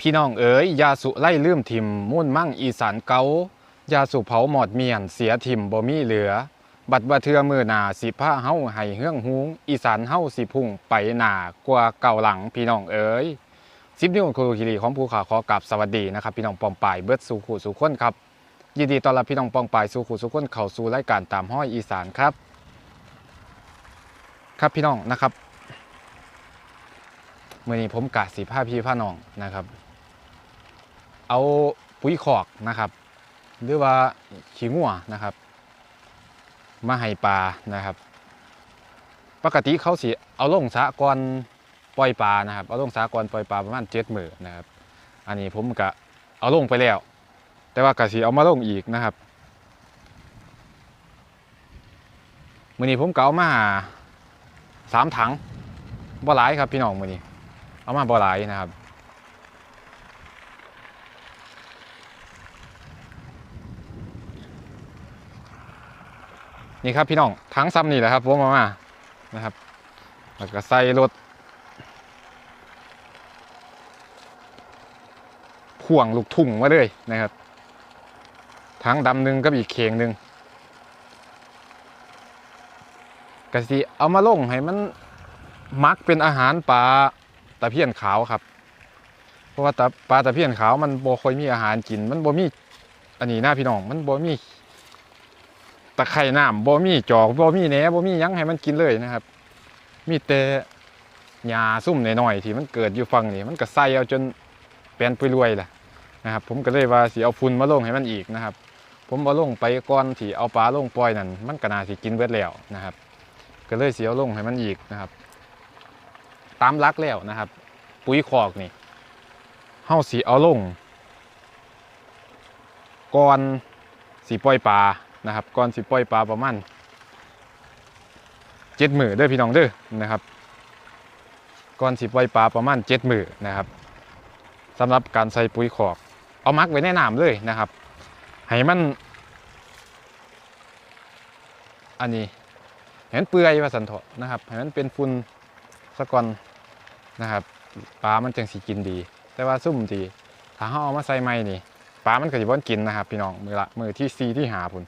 พี่น้องเอ๋ยยาสุไล่ลืมทิมมุ่นมั่งอีสานเกายาสุเผาหมอดเมียนเสียทิมบ่มีเหลือ บัดว่าเทือมือหนาสิผ้าเฮาให้เฮืองหูงอีสานเฮาสิพุ่งไปหนากว่าเก่าหลังพี่น้องเอ๋ยซิปนิวโคโลคิรีของภูเขาขอกราบสวัสดีนะครับ พี่น้องปองปายเบิดสู่ขู่สู่คนครับยินดีต้อนรับพี่น้องปองปายสู่ขู่สู่คนเข้าสู่รายการตามห้อยอีสานครับ ครับพี่น้องนะครับเมื่อนี้ผมกะสีผ้าพี่ผ้าน้องนะครับ เอาปุ๋ยขอกนะครับ หรือว่าขี้งัวนะครับ มาให้ปลานะครับ ปกติเขาสิเอาลงสะก่อนปล่อยปลานะครับ เอาลงสะก่อนปล่อยปลาประมาณเจ็ดหมือนนะครับ อันนี้ผมกะเอาลงไปแล้ว แต่ว่ากะสิเอามาลงอีกนะครับมื่อนี้ผมกะเอามาสามถังบ่หลายครับพี่น้องมื่อนี้ เอามาบ่หลายนะครับ นี่ครับพี่น้องทั้งซ้ำนี่แหละครับผมเอามานะครับแล้วก็ใส่รถพ่วงลูกทุ่งมาเลยนะครับทั้งดำหนึ่งกับอีกเข่งหนึ่งกะสิเอามาลงให้มันมักเป็นอาหารปลาตะเพียนขาวครับ เพราะว่าปลาตะเพียนขาวมันบ่ค่อยมีอาหารกิน มันบ่มีอันนี้หน้าพี่น้อง มันบ่มี ตะไคร่น้ำบ่มีจอกบ่มีแหนบ่มียังให้มันกินเลยนะครับ มีแต่หญ้าซุ่มหน่อยๆที่มันเกิดอยู่ฝั่งนี้มันก็ใส่เอาจนแปลนปุยรวยแหละนะครับ ผมก็เลยว่าสิเอาฝุ่นมาลงให้มันอีกนะครับ ผมเอาลงไปก่อนที่เอาปลาลงปล่อยนั่นมันก็น่าสิกินเบิดแล้วนะครับ ก็เลยสิเอาลงให้มันอีกนะครับ ตามหลักแล้วนะครับ ปุ๋ยคอกนี่เฮาสิเอาลงก่อนสิปล่อยปลา นะครับก่อนสิปล่อยปลาประมาณเจ็ดหมือเด้อพี่น้องเด้อนะครับก่อนสิปล่อยปลาประมาณเจ็ดหมือนนะครับสำหรับการใส่ปุ๋ยขอกเอามักไว้ในน้ำเลยนะครับให้มัน อันนี้เห็นเปื่อยว่าสันเถาะนะครับให้มันเป็นฝุ่นสะก่อนนะครับปลามันจังสิกินดี แต่ว่าซุ่มดีถ้าเราเอามาใส่ไม้นี่ปลามันก็จะบ่กินนะครับ พี่น้องมือละมือที่ซีที่หาพุ่น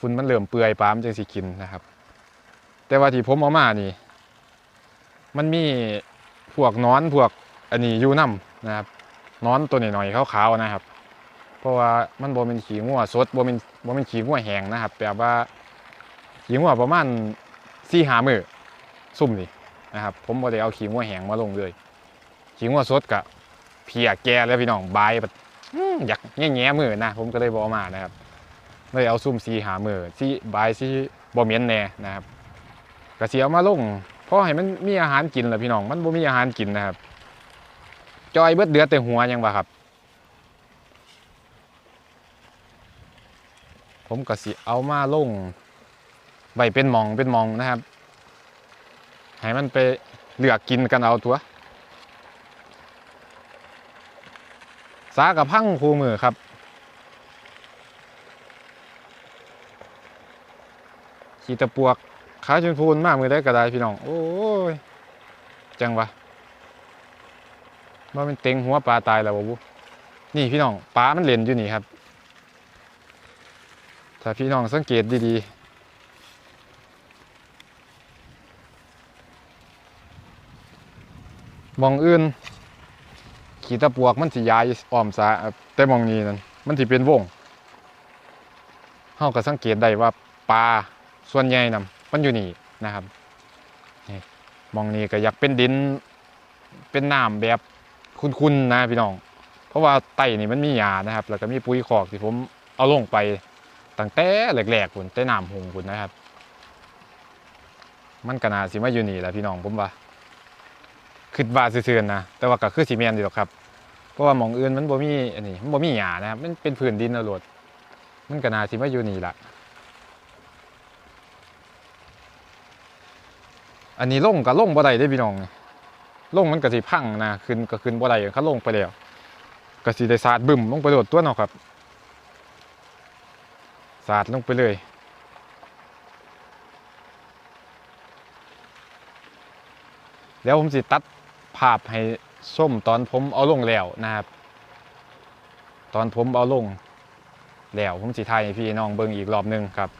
ฝุ่นมันเริ่มเปื่อยปลามจึงสิกินนะครับ แต่ว่าที่ผมเอามานี่ มันมีพวกนอนพวกอันนี้ยูน้ำนะครับนอนตัวหน่อยๆขาวๆนะครับ เพราะว่ามันบ่เป็นขี้งัวสดบ่เป็นบ่เป็นขี้งัวแห้งนะครับแปลว่าขี้งัวประมาณสี่หามือซุ่มนี่นะครับ ผมบ่ได้เอาขี้งัวแห้งมาลงเลยขี้งัวสดกะเพียแก่แล้วพี่น้องบายแบบอยากแง่ๆมือนะผมก็เลยบอามานะครับ เลยเอาซุ่มสีหามือสีบายสีบ่เมียนแน่นะครับกระเสียวมาลงเพราะให้มันมีอาหารกินแหละพี่น้อง มันบ่มีอาหารกินนะครับ จอยเบิดเดือดแต่หัวยังบ่ครับ ผมก็สิเอามาลงใบเป็นมองเป็นมองนะครับ ให้มันไปเลือกกินกันเอาตัวสากับพังคูมือครับ ขี่ตะปวกขาชนพูนมากมือได้กระไดพี่น้อง โอ้ย จังวะว่ามันเต็งหัวปลาตายแล้วบ่บุนี่พี่น้องปลามันเล่นอยู่นี่ครับ ถ้าพี่น้องสังเกตดีๆมองอื่น ขี่ตะปวกมันสิยายอ้อมสาแต่มองนี้นั่นมันสิเป็นวงเฮาก็สังเกตได้ว่าปลา ส่วนใหญ่นะมันอยู่นี่นะครับนี่มองนี่ก็อยากเป็นดินเป็นน้ำแบบคุ้นๆนะพี่น้อง เพราะว่าไต่นี่มันมีหญ้านะครับ แล้วก็มีปุ๋ยคอกที่ผมเอาลงไปตั้งแต่แรกๆคุณแต่น้ำหงคุณนะครับ มันก็นาสิมาอยู่นี่แหละพี่น้องผมว่าคิดว่าซื่อๆนะแต่ว่าก็คือสีเมนดีหรอกครับ เพราะว่าหมองอื่นมันบ่มีอันนี้มันบ่มีหญ้านะครับ มันเป็นพื้นดินเอาโลดมันก็นาสิมาอยู่นี่แหละ อันนี้ลงก็ลงบ่ได้ได้พี่น้องลงมันก็สิพังนะขึ้นก็ขึ้นบ่ได้เขาลงไปแล้วก็สิได้สาดบึ้มลงไปโดดตัวเนาะครับสาดลงไปเลยแล้วผมสิตัดภาพให้ส้มตอนผมเอาลงแล้วนะครับ ตอนผมเอาลงแล้วผมสิทายให้พี่น้องเบิ่งอีกรอบหนึงครับ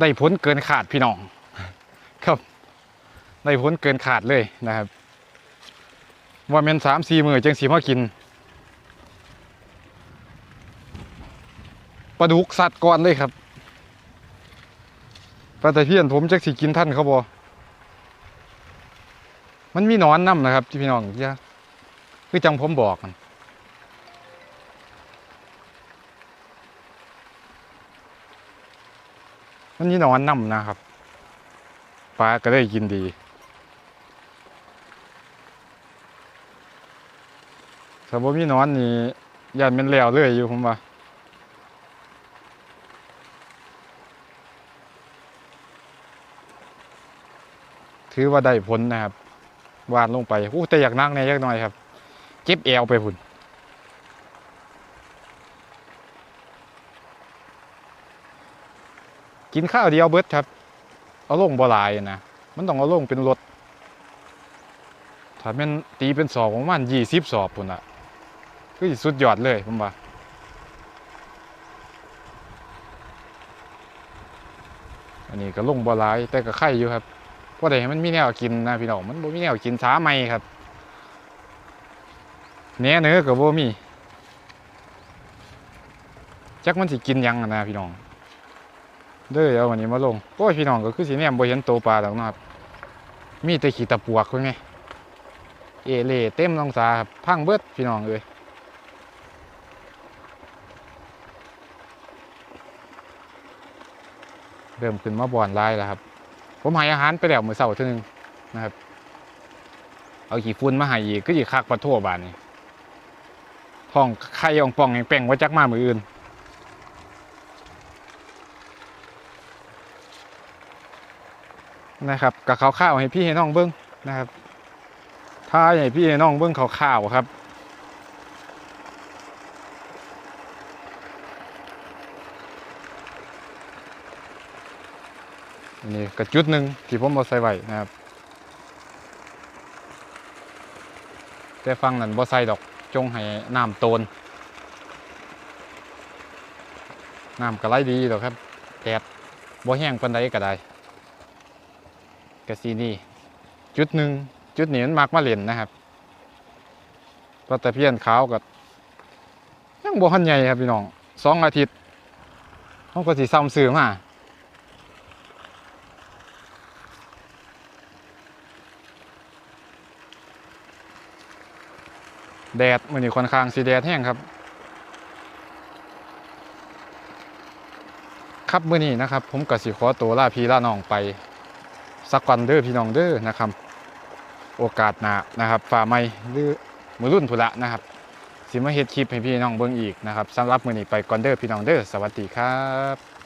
ได้ผลเกินขาดพี่น้อง ครับได้ผลเกินขาดเลยนะครับ ว่าแม่นสามสี่มือจังสีมากินปลาดุกสัตว์ก่อนเลยครับปลาตะเพียนผมจักสิกินท่านเขาบอมันมีนอนน้ำนะครับที่พี่น้องอย่าคือจังผมบอกมัน มันมีหนอนน้ำนะครับปลาก็ได้กินดีถ้าบ่มีหนอนนี่ย่านแมันแล้วเลยอยู่ผมว่าถือว่าได้ผลนะครับ วานลงไปอู้แต่อยากนั่งเนี่ยยักหน่อยครับเจ็บแอวไปพุ่น กินข้าวเดียวเบิดครับ เอาลงบ่ลายนะมันต้องเอาลงเป็นรถถ้าแม่นตีเป็นสอบของมันยี่สิบสอบพุ่นละคือสิสุดยอดเลยผมว่าอันนี้ก็ลงบ่ลาย แต่ก็ไข่อยู่ครับเพราะได้ให้มันมีแนวกินนะพี่น้องมันบ่มีแนวกินช้าไม่ครับแหน่เนื้อก็บ่มีจักมันสิกินยังนะพี่น้อง เด้อเอาวันนี้มาลงโอ้ยพี่น้องก็คือสิแนมบ่เห็นโตวปลาดอกนะครับ มีแต่ขี้ตะปวกเพิ่นไงเอเล่เต็มลองสาครับพังเบิดพี่น้องเอ้ยเริ่มขึ้นมาบ่อนลายแล้วครับ ผมให้อาหารไปแล้วมือเช้าเท่านึงนะครับ เอาขี้ฝุ่นมาให้อีกก็สิคักปะทั่วบานนี่ท้องไข่อ่องป่องแป้งๆว่าจักมามื้ออื่น นะครับกับข้าวข้าวให้พี่ให้น้องเบิ้งนะครับ ถ้าให้พี่ให้น้องเบิ้งข้าวข้าวครับนนี้กระจุดหนึ่งที่ผมเอใส่ไว้นะครับ แต่ฟังนั้นบ่ใส่ดอกจงให้น้ำโตนน้ำก็ไหลดีดอกครับแดดบ่แห้งปานใดก็ได้ กซีนี่จุดหนึ่งจุดนี้มันมักมาเล่นนะครับปลาตะเพียนขาวกับยังบ่หันใหญ่ครับพี่น้องสองอาทิตย์เขาก็สิซ้ำซื้อมาแดดมื้อนี้ค่อนข้างสิแดดแห้งครับ ครับมื้อนี้นะครับ ผมก็สิขอตัวลาพี่ลาน้องไป สักวันเด้อพี่น้องเด้อนะครับ โอกาสหนานะครับฝ่าไม้หรือมือรุ่นพุละนะครับสิมาเฮ็ดคลิปให้พี่น้องเบิ่งอีกนะครับสำหรับมื้อนี้ไปก่อนเด้อพี่น้องเด้อสวัสดีครับ